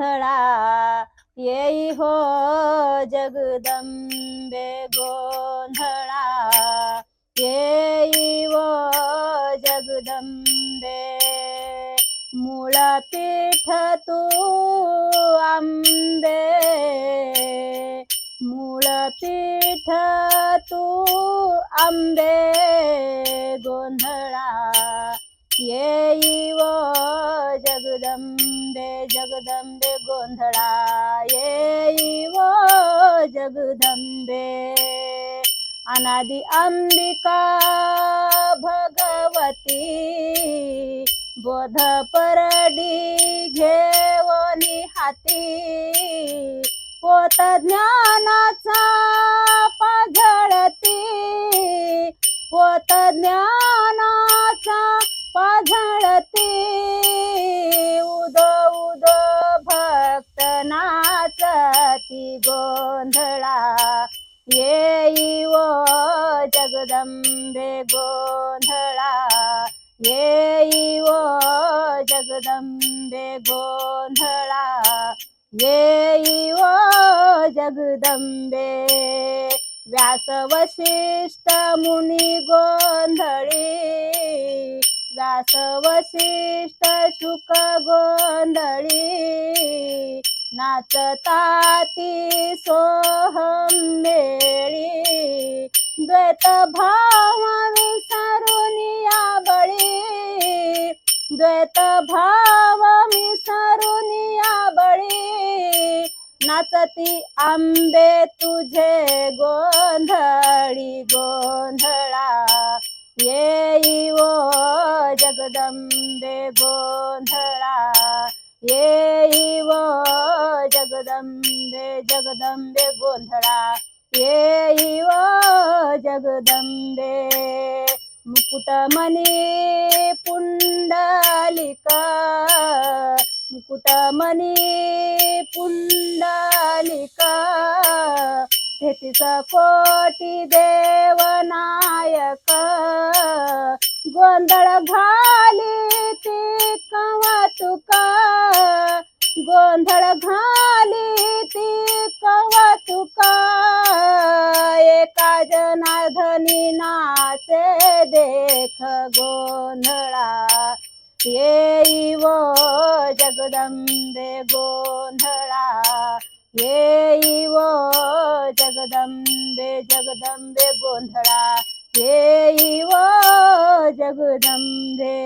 गोंधळा येई हो जगदंबे गोंधळा. येई वो जगदंबे मूळ पीठ तू आंबे. मूळ पीठ तू आंबे गोंधळा. येई जगदंबे जगदंबे गोंधळा वो जगदंबे। अनादि अंबिका भगवती बोध परडी घेवनी हाती पोत ज्ञानाचा पाझळती पोत ज्ञाना नाचती गोंधळा. येई वो जगदंबे गोंधळा. येई वो जगदंबे गोंधळा. येई वो जगदंबे व्यास वशिष्ठ मुनी गोंधळी. व्यास वशिष्ठ शुक गोंधळी. नाचताती सोहम मेळी द्वैत भाव विसरून या बळी द्वैत भाव विसरून या बळी नाचती आंबे तुझे गोंधळी गोंधळा येई ओ जगदंबे गोंधळा ये जगदंबे जगदंबे गोंधळा. येई वो जगदंबे. मुकुटमणी पुंडलिका. मुकुटमणी पुंडलिका. तेहतीस कोटी देवनायक. गोंधळ घा नाचे देख गोंधळा येई वो जगदंबे गोंधळा येई वो जगदंबे जगदंबे गोंधळा येई वो जगदंबे